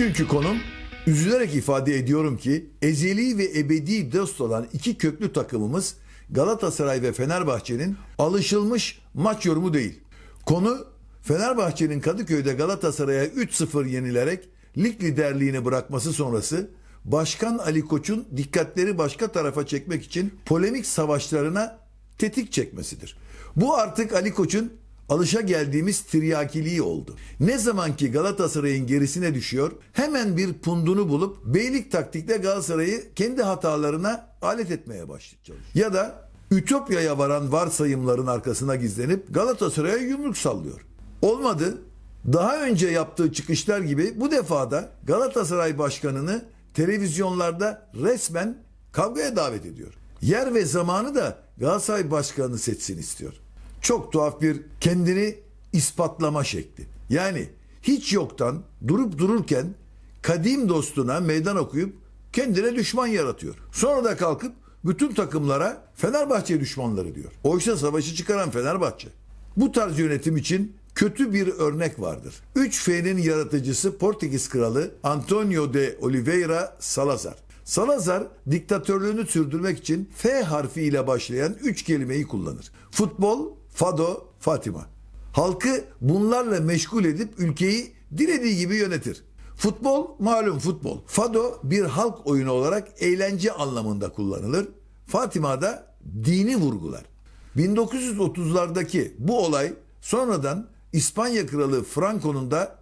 Bugünkü konum üzülerek ifade ediyorum ki ezeli ve ebedi dost olan iki köklü takımımız Galatasaray ve Fenerbahçe'nin alışılmış maç yorumu değil. Konu Fenerbahçe'nin Kadıköy'de Galatasaray'a 3-0 yenilerek lig liderliğini bırakması sonrası Başkan Ali Koç'un dikkatleri başka tarafa çekmek için polemik savaşlarına tetik çekmesidir. Bu artık Ali Koç'un alışa geldiğimiz tiryakiliği oldu. Ne zaman ki Galatasaray'ın gerisine düşüyor, hemen bir pundunu bulup beylik taktikle Galatasaray'ı kendi hatalarına alet etmeye başlayacak. Ya da Ütopya'ya varan varsayımların arkasına gizlenip Galatasaray'a yumruk sallıyor. Olmadı. Daha önce yaptığı çıkışlar gibi bu defada Galatasaray başkanını televizyonlarda resmen kavgaya davet ediyor. Yer ve zamanı da Galatasaray başkanını seçsin istiyor. Çok tuhaf bir kendini ispatlama şekli. Yani hiç yoktan durup dururken kadim dostuna meydan okuyup kendine düşman yaratıyor. Sonra da kalkıp bütün takımlara Fenerbahçe düşmanları diyor. Oysa savaşı çıkaran Fenerbahçe. Bu tarz yönetim için kötü bir örnek vardır. 3F'nin yaratıcısı Portekiz kralı Antonio de Oliveira Salazar. Salazar diktatörlüğünü sürdürmek için F harfiyle başlayan 3 kelimeyi kullanır. Futbol, Fado, Fatima. Halkı bunlarla meşgul edip ülkeyi dilediği gibi yönetir. Futbol malum futbol. Fado bir halk oyunu olarak eğlence anlamında kullanılır. Fatima da dini vurgular. 1930'lardaki bu olay sonradan İspanya kralı Franco'nun da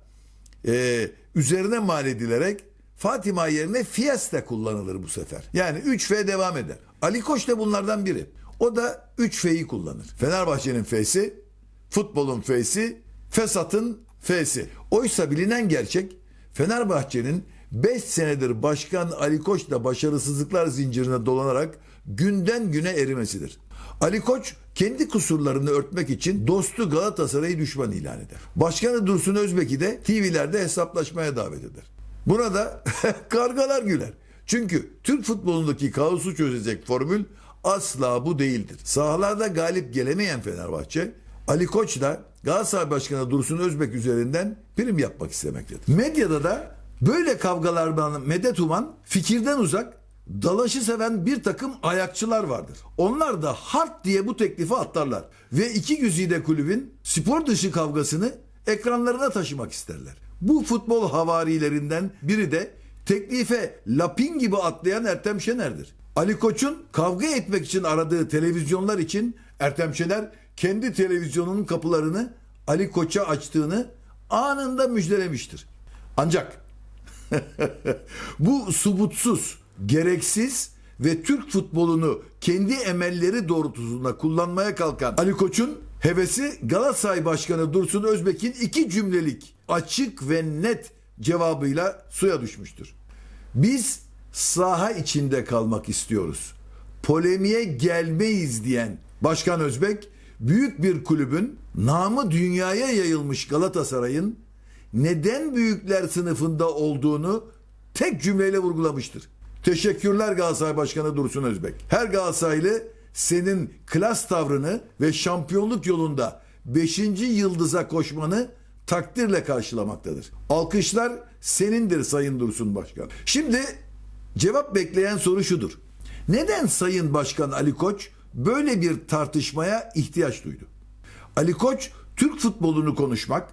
e, üzerine mal edilerek Fatima yerine Fiesta kullanılır bu sefer. Yani 3F devam eder. Ali Koç da bunlardan biri. O da 3F'yi kullanır. Fenerbahçe'nin F'si, futbolun F'si, fesatın F'si. Oysa bilinen gerçek Fenerbahçe'nin 5 senedir başkan Ali Koç'la başarısızlıklar zincirine dolanarak günden güne erimesidir. Ali Koç kendi kusurlarını örtmek için dostu Galatasaray'ı düşman ilan eder. Başkanı Dursun Özbek'i de TV'lerde hesaplaşmaya davet eder. Buna da kargalar güler. Çünkü Türk futbolundaki kaosu çözecek formül asla bu değildir. Sahalarda galip gelemeyen Fenerbahçe Ali Koç da Galatasaray Başkanı Dursun Özbek üzerinden prim yapmak istemektedir. Medyada da böyle kavgalardan medet uman fikirden uzak dalaşı seven bir takım ayakçılar vardır. Onlar da hart diye bu teklifi atlarlar ve iki güzide kulübün spor dışı kavgasını ekranlarına taşımak isterler. Bu futbol havarilerinden biri de teklife lapin gibi atlayan Ertem Şener'dir. Ali Koç'un kavga etmek için aradığı televizyonlar için Ertem Şener kendi televizyonunun kapılarını Ali Koç'a açtığını anında müjdelemiştir. Ancak bu subutsuz, gereksiz ve Türk futbolunu kendi emelleri doğrultusunda kullanmaya kalkan Ali Koç'un hevesi Galatasaray Başkanı Dursun Özbek'in iki cümlelik açık ve net cevabıyla suya düşmüştür. Biz saha içinde kalmak istiyoruz. Polemiğe gelmeyiz diyen Başkan Özbek büyük bir kulübün namı dünyaya yayılmış Galatasaray'ın neden büyükler sınıfında olduğunu tek cümleyle vurgulamıştır. Teşekkürler Galatasaray Başkanı Dursun Özbek. Her Galatasaraylı senin klas tavrını ve şampiyonluk yolunda 5. yıldıza koşmanı takdirle karşılamaktadır. Alkışlar senindir Sayın Dursun Başkan. Şimdi cevap bekleyen soru şudur. Neden Sayın Başkan Ali Koç böyle bir tartışmaya ihtiyaç duydu? Ali Koç Türk futbolunu konuşmak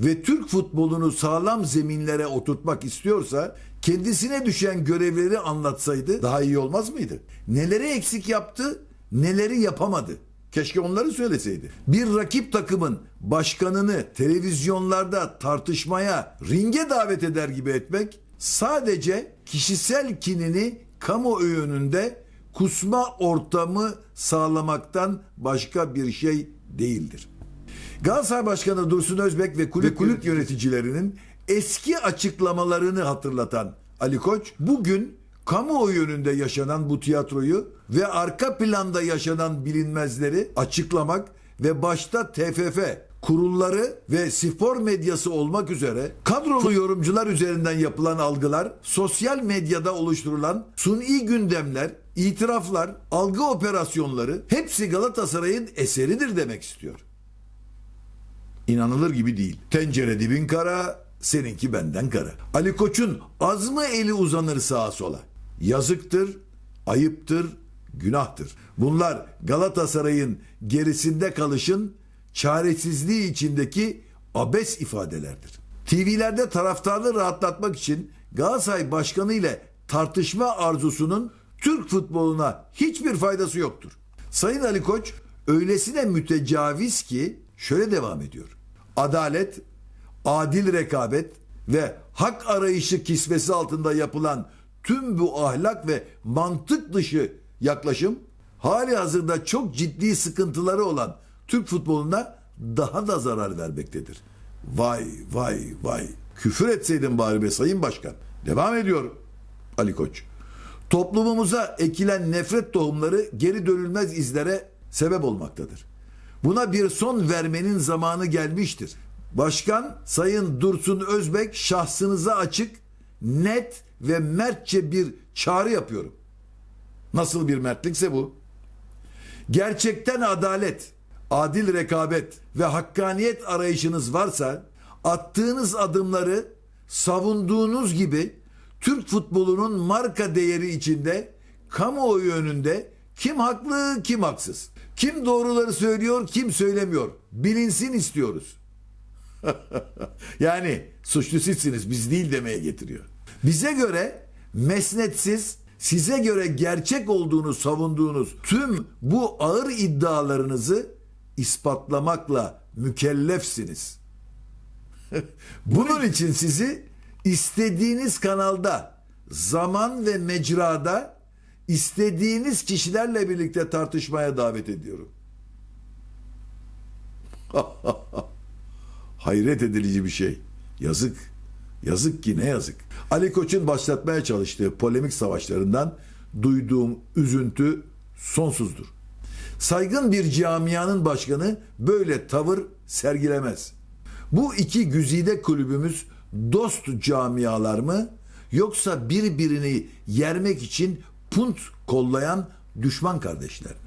ve Türk futbolunu sağlam zeminlere oturtmak istiyorsa kendisine düşen görevleri anlatsaydı daha iyi olmaz mıydı? Neleri eksik yaptı, neleri yapamadı? Keşke onları söyleseydi. Bir rakip takımın başkanını televizyonlarda tartışmaya, ringe davet eder gibi etmek sadece kişisel kinini kamuoyu önünde kusma ortamı sağlamaktan başka bir şey değildir. Galatasaray Başkanı Dursun Özbek ve kulüp, kulüp yöneticilerinin eski açıklamalarını hatırlatan Ali Koç bugün kamuoyu önünde yaşanan bu tiyatroyu ve arka planda yaşanan bilinmezleri açıklamak ve başta TFF kurulları ve spor medyası olmak üzere kadrolu yorumcular üzerinden yapılan algılar, sosyal medyada oluşturulan suni gündemler, itiraflar, algı operasyonları hepsi Galatasaray'ın eseridir demek istiyor. İnanılır gibi değil. Tencere dibin kara, seninki benden kara. Ali Koç'un az mı eli uzanır sağa sola? Yazıktır, ayıptır, günahtır. Bunlar Galatasaray'ın gerisinde kalışın çaresizliği içindeki abes ifadelerdir. TV'lerde taraftarı rahatlatmak için Galatasaray Başkanı ile tartışma arzusunun Türk futboluna hiçbir faydası yoktur. Sayın Ali Koç öylesine mütecaviz ki şöyle devam ediyor. Adalet, adil rekabet ve hak arayışı kisvesi altında yapılan tüm bu ahlak ve mantık dışı yaklaşım hali hazırda çok ciddi sıkıntıları olan Türk futboluna daha da zarar vermektedir. Vay vay vay. Küfür etseydin bari be sayın başkan. Devam ediyor Ali Koç. Toplumumuza ekilen nefret tohumları geri dönülmez izlere sebep olmaktadır. Buna bir son vermenin zamanı gelmiştir. Başkan Sayın Dursun Özbek şahsınıza açık, net ve mertçe bir çağrı yapıyorum. Nasıl bir mertlikse bu. Gerçekten adalet, adil rekabet ve hakkaniyet arayışınız varsa attığınız adımları savunduğunuz gibi Türk futbolunun marka değeri içinde kamuoyu önünde kim haklı kim haksız. Kim doğruları söylüyor kim söylemiyor. Bilinsin istiyoruz. yani suçlu sizsiniz biz değil demeye getiriyor. Bize göre mesnetsiz, size göre gerçek olduğunu savunduğunuz tüm bu ağır iddialarınızı ispatlamakla mükellefsiniz. Bunun için sizi istediğiniz kanalda, zaman ve mecrada istediğiniz kişilerle birlikte tartışmaya davet ediyorum. Hayret edici bir şey. Yazık. Yazık ki ne yazık. Ali Koç'un başlatmaya çalıştığı polemik savaşlarından duyduğum üzüntü sonsuzdur. Saygın bir camianın başkanı böyle tavır sergilemez. Bu iki güzide kulübümüz dost camialar mı yoksa birbirini yermek için punt kollayan düşman kardeşler mi?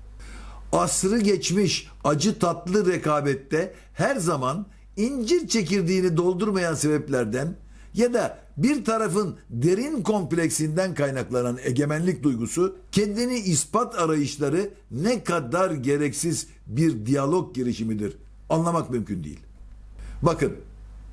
Asrı geçmiş acı tatlı rekabette her zaman incir çekirdeğini doldurmayan sebeplerden ya da bir tarafın derin kompleksinden kaynaklanan egemenlik duygusu kendini ispat arayışları ne kadar gereksiz bir diyalog girişimidir anlamak mümkün değil. Bakın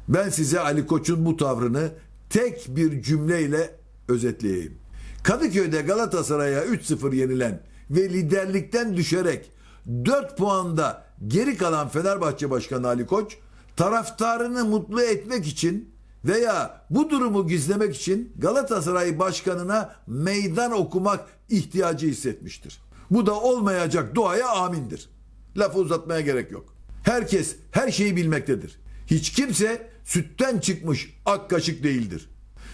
ben size Ali Koç'un bu tavrını tek bir cümleyle özetleyeyim. Kadıköy'de Galatasaray'a 3-0 yenilen ve liderlikten düşerek 4 puanda geri kalan Fenerbahçe Başkanı Ali Koç taraftarını mutlu etmek için veya bu durumu gizlemek için Galatasaray Başkanına meydan okumak ihtiyacı hissetmiştir. Bu da olmayacak duaya amindir. Lafı uzatmaya gerek yok. Herkes her şeyi bilmektedir. Hiç kimse sütten çıkmış ak kaşık değildir.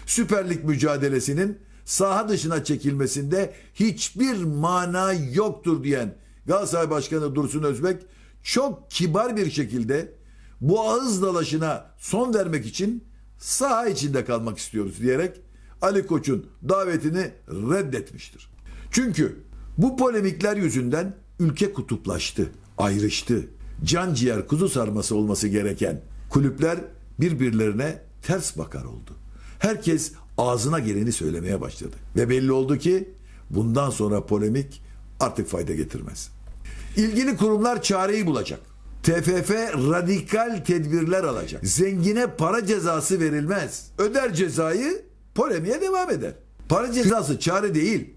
Süper Lig mücadelesinin saha dışına çekilmesinde hiçbir mana yoktur diyen Galatasaray Başkanı Dursun Özbek çok kibar bir şekilde bu ağız dalaşına son vermek için saha içinde kalmak istiyoruz diyerek Ali Koç'un davetini reddetmiştir. Çünkü bu polemikler yüzünden ülke kutuplaştı, ayrıştı. Can ciğer kuzu sarması olması gereken kulüpler birbirlerine ters bakar oldu. Herkes ağzına geleni söylemeye başladı. Ve belli oldu ki bundan sonra polemik artık fayda getirmez. İlgili kurumlar çareyi bulacak. TFF radikal tedbirler alacak. Zengine para cezası verilmez. Öder cezayı polemiğe devam eder. Para cezası çare değil.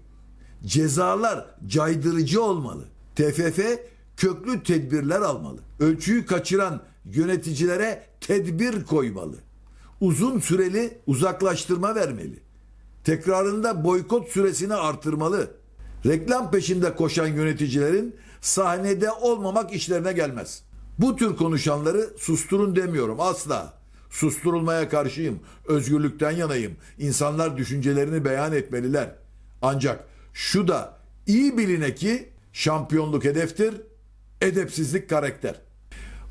Cezalar caydırıcı olmalı. TFF köklü tedbirler almalı. Ölçüyü kaçıran yöneticilere tedbir koymalı. Uzun süreli uzaklaştırma vermeli. Tekrarında boykot süresini artırmalı. Reklam peşinde koşan yöneticilerin sahnede olmamak işlerine gelmez. Bu tür konuşanları susturun demiyorum asla. Susturulmaya karşıyım. Özgürlükten yanayım. İnsanlar düşüncelerini beyan etmeliler. Ancak şu da iyi biline ki şampiyonluk hedeftir, edepsizlik karakter.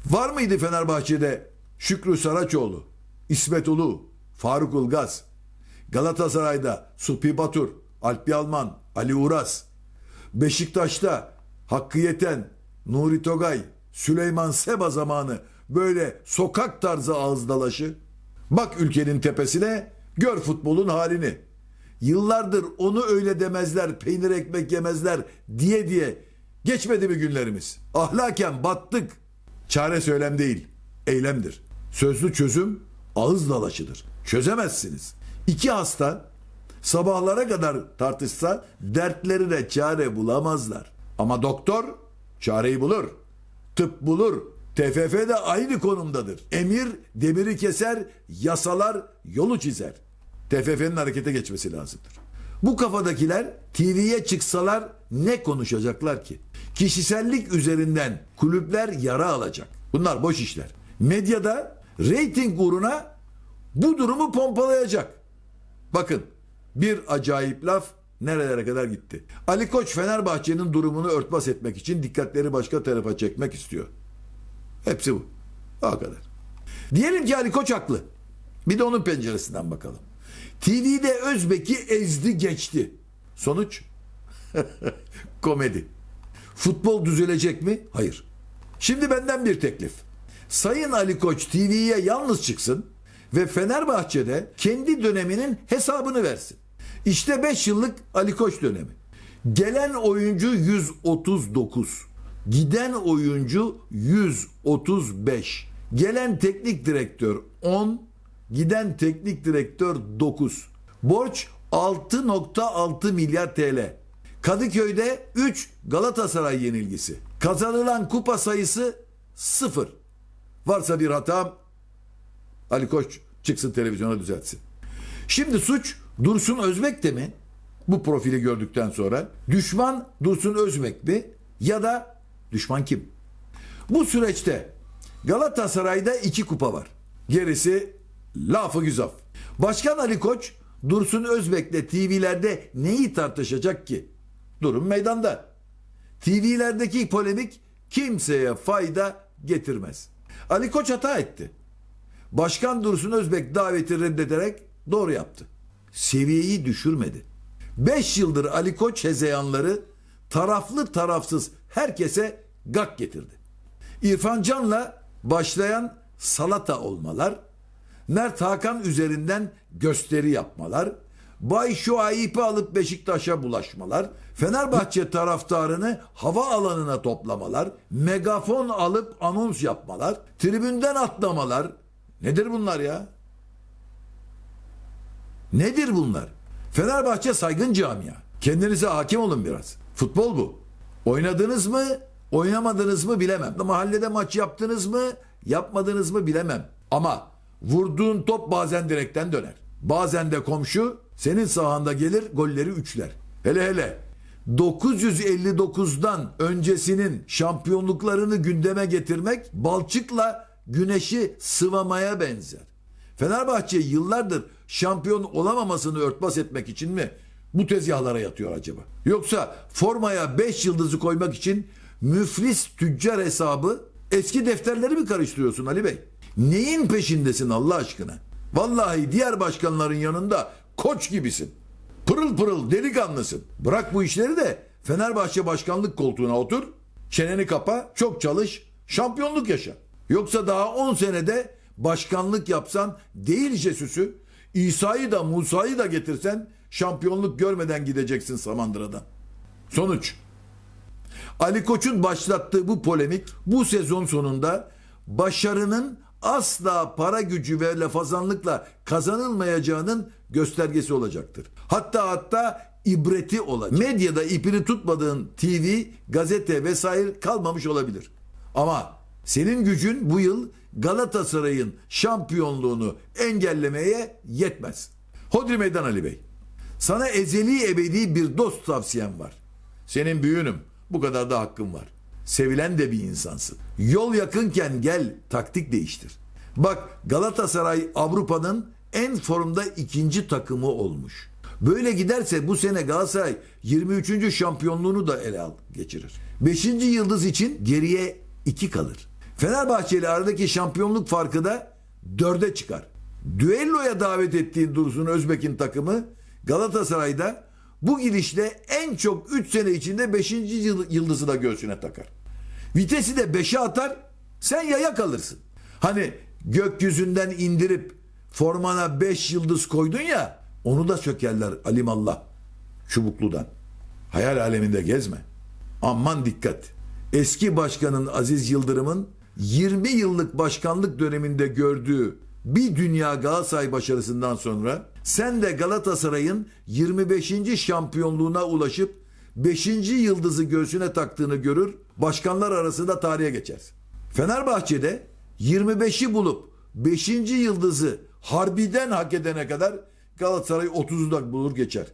Var mıydı Fenerbahçe'de Şükrü Saraçoğlu, İsmet Ulu, Faruk Ulgaz, Galatasaray'da Supi Batur, Alp Yalman, Ali Uras, Beşiktaş'ta Hakkı Yeten, Nuri Togay, Süleyman Seba zamanı böyle sokak tarzı ağız dalaşı Bak ülkenin tepesine, gör futbolun halini. Yıllardır onu öyle demezler, peynir ekmek yemezler diye diye geçmedi mi günlerimiz? Ahlaken battık. Çare söylem değil, eylemdir. Sözlü çözüm ağız dalaşıdır. Çözemezsiniz. İki hasta sabahlara kadar tartışsa dertlerine çare bulamazlar. Ama doktor çareyi bulur. Tıp bulur. TFF de aynı konumdadır. Emir demiri keser, yasalar yolu çizer. TFF'nin harekete geçmesi lazımdır. Bu kafadakiler TV'ye çıksalar ne konuşacaklar ki? Kişisellik üzerinden kulüpler yara alacak. Bunlar boş işler. Medyada reyting uğruna bu durumu pompalayacak. Bakın bir acayip laf nerelere kadar gitti. Ali Koç Fenerbahçe'nin durumunu örtbas etmek için dikkatleri başka tarafa çekmek istiyor. Hepsi bu. O kadar. Diyelim ki Ali Koç haklı. Bir de onun penceresinden bakalım. TV'de Özbek'i ezdi geçti. Sonuç? Komedi. Futbol düzelecek mi? Hayır. Şimdi benden bir teklif. Sayın Ali Koç TV'ye yalnız çıksın ve Fenerbahçe'de kendi döneminin hesabını versin. İşte 5 yıllık Ali Koç dönemi. Gelen oyuncu 139. Giden oyuncu 135. Gelen teknik direktör 10. Giden teknik direktör 9. Borç 6.6 milyar TL. Kadıköy'de 3 Galatasaray yenilgisi. Kazanılan kupa sayısı 0. Varsa bir hatam Ali Koç çıksın televizyona düzeltsin. Şimdi suç Dursun Özbek'te mi? Bu profili gördükten sonra düşman Dursun Özbek mi ya da düşman kim? Bu süreçte Galatasaray'da iki kupa var. Gerisi lafı güzaf. Başkan Ali Koç Dursun Özbek'le TV'lerde neyi tartışacak ki? Durum meydanda. TV'lerdeki polemik kimseye fayda getirmez. Ali Koç hata etti. Başkan Dursun Özbek daveti reddederek doğru yaptı. Seviyeyi düşürmedi. 5 yıldır Ali Koç hezeyanları taraflı tarafsız herkese gak getirdi. İrfan Can'la başlayan salata olmalar, Mert Hakan üzerinden gösteri yapmalar, Bay Şuayip'i alıp Beşiktaş'a bulaşmalar, Fenerbahçe taraftarını hava alanına toplamalar, megafon alıp anons yapmalar, tribünden atlamalar. Nedir bunlar ya? Nedir bunlar? Fenerbahçe saygın camia. Kendinize hakim olun biraz. Futbol bu. Oynadınız mı, oynamadınız mı bilemem. Mahallede maç yaptınız mı, yapmadınız mı bilemem. Ama vurduğun top bazen direkten döner. Bazen de komşu senin sahanda gelir golleri üçler. Hele hele 959'dan öncesinin şampiyonluklarını gündeme getirmek balçıkla güneşi sıvamaya benzer. Fenerbahçe yıllardır şampiyon olamamasını örtbas etmek için mi bu tezgahlara yatıyor acaba? Yoksa formaya 5 yıldızı koymak için müflis tüccar hesabı eski defterleri mi karıştırıyorsun Ali Bey? Neyin peşindesin Allah aşkına? Vallahi diğer başkanların yanında koç gibisin. Pırıl pırıl delikanlısın. Bırak bu işleri de Fenerbahçe başkanlık koltuğuna otur. Çeneni kapa, çok çalış, şampiyonluk yaşa. Yoksa daha 10 senede başkanlık yapsan değil Jesus'u, İsa'yı da Musa'yı da getirsen şampiyonluk görmeden gideceksin Samandıra'dan. Sonuç. Ali Koç'un başlattığı bu polemik bu sezon sonunda başarının asla para gücü ve lafazanlıkla kazanılmayacağının göstergesi olacaktır. Hatta hatta ibreti olacak. Medyada ipini tutmadığın TV, gazete vesaire kalmamış olabilir. Ama senin gücün bu yıl Galatasaray'ın şampiyonluğunu engellemeye yetmez. Hodri Meydan Ali Bey. Sana ezeli ebedi bir dost tavsiyem var. Senin büyüğünüm. Bu kadar da hakkım var. Sevilen de bir insansın. Yol yakınken gel taktik değiştir. Bak Galatasaray Avrupa'nın en formda ikinci takımı olmuş. Böyle giderse bu sene Galatasaray 23. şampiyonluğunu da ele al geçirir. 5. yıldız için geriye 2 kalır. Fenerbahçe ile aradaki şampiyonluk farkı da 4'e çıkar. Düelloya davet ettiğin Dursun Özbek'in takımı Galatasaray'da bu gidişle en çok 3 sene içinde 5. yıldızı da göğsüne takar. Vitesi de 5'e atar sen yaya kalırsın. Hani gökyüzünden indirip formana 5 yıldız koydun ya onu da sökerler alimallah çubukludan. Hayal aleminde gezme. Aman dikkat. Eski başkanın Aziz Yıldırım'ın 20 yıllık başkanlık döneminde gördüğü bir dünya Galatasaray başarısından sonra sen de Galatasaray'ın 25. şampiyonluğuna ulaşıp 5. yıldızı göğsüne taktığını görür, başkanlar arasında tarihe geçersin. Fenerbahçe'de 25'i bulup 5. yıldızı harbiden hak edene kadar Galatasaray 30'u da bulur geçer.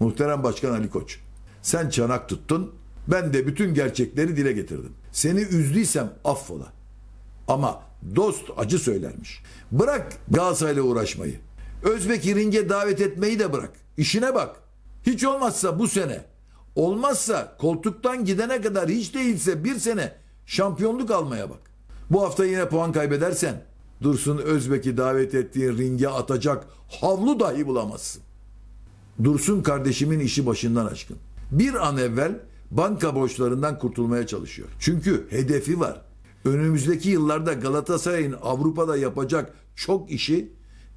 Muhterem Başkan Ali Koç. Sen çanak tuttun. Ben de bütün gerçekleri dile getirdim. Seni üzdüysem affola. Ama dost acı söylermiş. Bırak Galatasaray'la uğraşmayı. Özbek'i ringe davet etmeyi de bırak. İşine bak. Hiç olmazsa bu sene. Olmazsa koltuktan gidene kadar hiç değilse bir sene şampiyonluk almaya bak. Bu hafta yine puan kaybedersen Dursun Özbek'i davet ettiğin ringe atacak havlu dahi bulamazsın. Dursun kardeşimin işi başından aşkın. Bir an evvel banka borçlarından kurtulmaya çalışıyor. Çünkü hedefi var. Önümüzdeki yıllarda Galatasaray'ın Avrupa'da yapacak çok işi,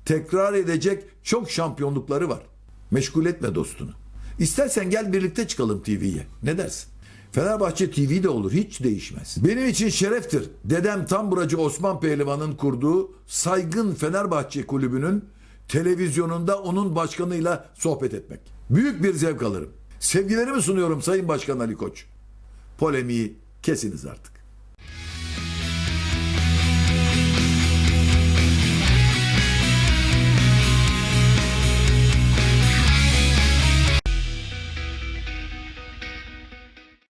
tekrar edecek çok şampiyonlukları var. Meşgul etme dostunu. İstersen gel birlikte çıkalım TV'ye. Ne dersin? Fenerbahçe TV de olur hiç değişmez. Benim için şereftir. Dedem Tamburacı Osman Pehlivan'ın kurduğu saygın Fenerbahçe kulübünün televizyonunda onun başkanıyla sohbet etmek. Büyük bir zevk alırım. Sevgilerimi sunuyorum Sayın Başkan Ali Koç. Polemiği kesiniz artık.